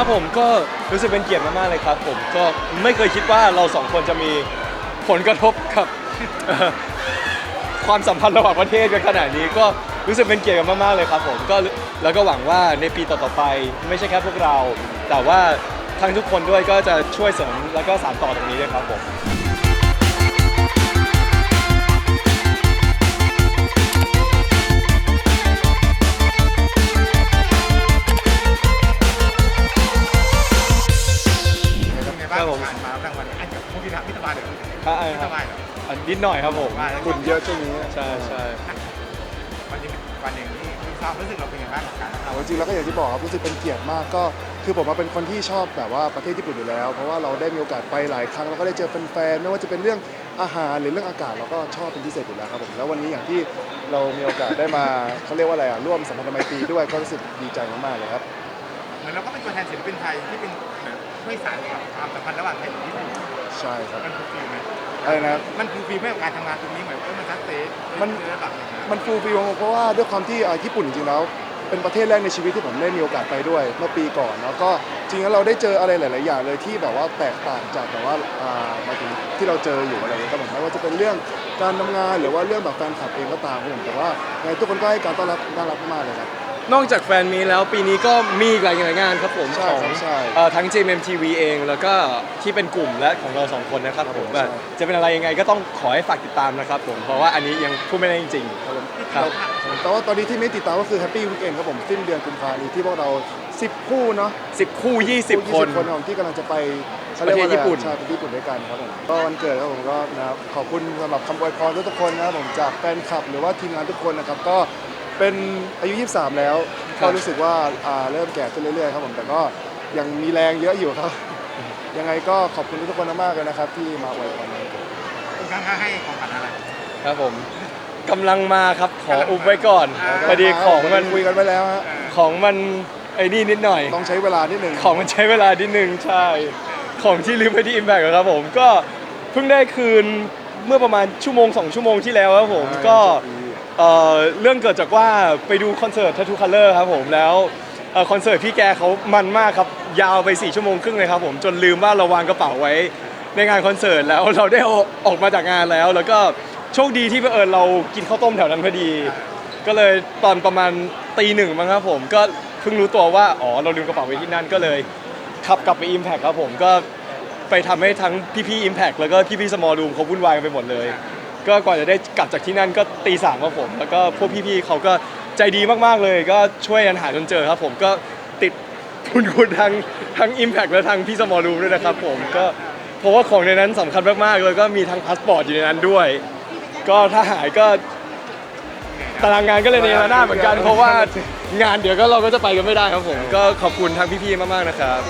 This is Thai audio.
ครับผมก็รู้สึกเป็นเกียรติมากๆเลยครับ ผมก็ไม่เคยคิดว่าเราสองคนจะมีผลกระทบกับ ความสัมพันธ์ระหว่างประเทศกันขนาดนี้ก็รู้สึกเป็นเกียรติกันมากๆเลยครับ ผมก็แล้วก็หวังว่าในปีต่อๆไปไม่ใช่แค่พวกเรา แต่ว่าทั้งทุกคนด้วยก็จะช่วยเสริมแล้วก็สานต่อตรงนี้ด้วยครับผม เลยครับพี่คสรับ บายเหรอ อันนิดหน่อยครับผมว่าฝุ่นเยอะช่วงนี้ใช่ใช่วันนี้วันหนึ่งที่คุณทราบรู้สึกเราเป็นไงบ้างกับการรับเอาจริงๆแล้วก็อย่างที่บอกครับรู้สึกเป็นเกียรติมากก็คือผมมาเป็นคนที่ชอบแบบว่าประเทศญี่ปุ่นอยู่แล้ว เพราะว่าเราได้มีโอกาสไปหลายครั้งแล้วก็ได้เจอแฟนๆไม่ว่าจะเป็นเรื่องอาหารหรือเรื่องอากาศเราก็ชอบเป็นพิเศษอยู่แล้วครับผมแล้ววันนี้อย่างที่เรามีโอกาสได้มาเขาเรียกว่าอะไรอะร่วมสัมพันธไมตรีด้วยก็รู้สึกดีใจมากๆเลยครับเห มือนเราก็เป็นตัวแทนศิลปินไทยที่เป็นเหมือนช่วยสานกับความสัมพันธ์ระหว่างไทยกับญี่ปุ่นใช่ครับมันฟูลฟิลไหมอะไรนะครับ มันฟูลฟิลไหมกับการทำงานตรงนี้เหมือนว่ามันทักเซสมันระดับหนึ่งนะมันฟูลฟิลเพราะว่าด้วยความที่อ่าญี่ปุ่นจริงๆแล้ว เป็นประเทศแรกในชีวิตที่ผมได้มีโอกาสไปด้วยเมื่อปีก่อนแล้วก็จริงๆแล้วเราได้เจออะไรหลาย ๆ อย่างเลยที่แบบว่าแตกต่างจากแบบว่าอ่าหมายถึงที่เราเจออยู่อะไรอย่างเงี้ยครับผมไม่ว่าจะเป็นเรื่องการทำงานหรือว่าเรื่องแบบแฟนคลับเองก็ตามครับผมแต่ว่าไงทุกคนก็ให้การต้อนรับน่ารักมากเลยครับ นอกจากแฟนมีแล้วปีนี้ก็มีอีกหลายงานครับผมใช่ของครับใช่เอ่อทั้ง JMTV เองแล้วก็ที่เป็นกลุ่มและของเราสองคนนะครับผมใช่ แบบจะเป็นอะไรยังไงก็ต้องขอให้ฝากติดตามนะครับผมเพราะว่าอันนี้ยังพูดไม่ได้จริงๆครับผมครับแต่ว่าตอนนี้ที่ไม่ติดตามก็คือ Happy Weekend ครับผม สิ้นเดือนกุมภาพันธ์นี้ที่พวกเรา 10 คู่เนาะสิบคู่ 20คนคนของที่กำลังจะไปเขาประเทศรีกว่าอไญี่ปุ่น ใช่ประเทศญี่ปุ่นด้วยกันครับผมก็วันเกิดครับผมก็นะครับขอบคุณสำหรับคำอวยพรทุกๆคนนะครับผมจากแฟนคลับหรือว่าทีมงานทุกคนนะครับก็ เป็นอายุ 23 แล้วก็รู้สึกว่าอ่าเริ่มแก่ขึ้นเรื่อยๆครับผมแต่ก็ยังมีแรงเยอะอยู่ครับ ยังไงก็ขอบคุณทุกคนมากๆเลยนะครับ ที่มาอวยพรวันเกิดคุณข้างๆให้ของขวัญอะไร ครับผมกำลังมาครับขออุบไว้ก่อนอ่า พอดีของมันคุยกันไว้แล้วฮะเออของมันไอ้นี่นิดหน่อย ต้องใช้เวลานิดหนึ่งของมันใช้เวลานิดนึงใช่ ของที่ลืมไปที่ Impact อะครับผมก็เพิ่งได้คืนเมื่อประมาณชั่วโมง 2 ชั่วโมงที่แล้วครับผมก็ เอ่อเรื่องเกิดจากว่าไปดูคอนเสิร์ต Tattoo Color ครับผมแล้วเอ่อคอนเสิร์ตพี่แกเขามันมากครับยาวไป4ชั่วโมงครึ่งเลยครับผมจนลืมว่าเราวางกระเป๋าไว้ในงานคอนเสิร์ตแล้วเราได้ออกออกมาจากงานแล้ว แล้วก็โชคดีที่เอิญเรากินข้าวต้มแถวนั้นพอดี ก็เลยตอนประมาณตีหนึ่งมั้งครับผมก็เพิ่งรู้ตัวว่าอ๋อเราลืมกระเป๋าไว้ที่นั่นก็เลยขับกลับไป Impact ครับผมก็ไปทำให้ทั้งพี่ๆ Impact แล้วก็พี่ๆ Small Room เขาวุ่นวายกันไปหมดเลย ก็กว่าจะได้กลับจากที่นั่นก็ตีสามครับผม แล้วก็พวกพี่ๆเขาก็ใจดีมากๆเลย ก็ช่วยกันหาจนเจอครับผมก็ติดคุณคุณทั้งทั้ง Impact และทั้งพี่ Small Room ด้วยนะครับผมก็เพราะว่าของในนั้นสำคัญมากๆเลยก็มีทั้งพาสปอร์ตอยู่ในนั้นด้วย ก็ถ้าหายก็ตารางงานก็เลยในระนาดเหมือนกัน เพราะว่างานเดี๋ยวก็เราก็จะไปกันไม่ได้ครับผม ก็ขอบคุณทั้งพี่ๆมากๆนะครับ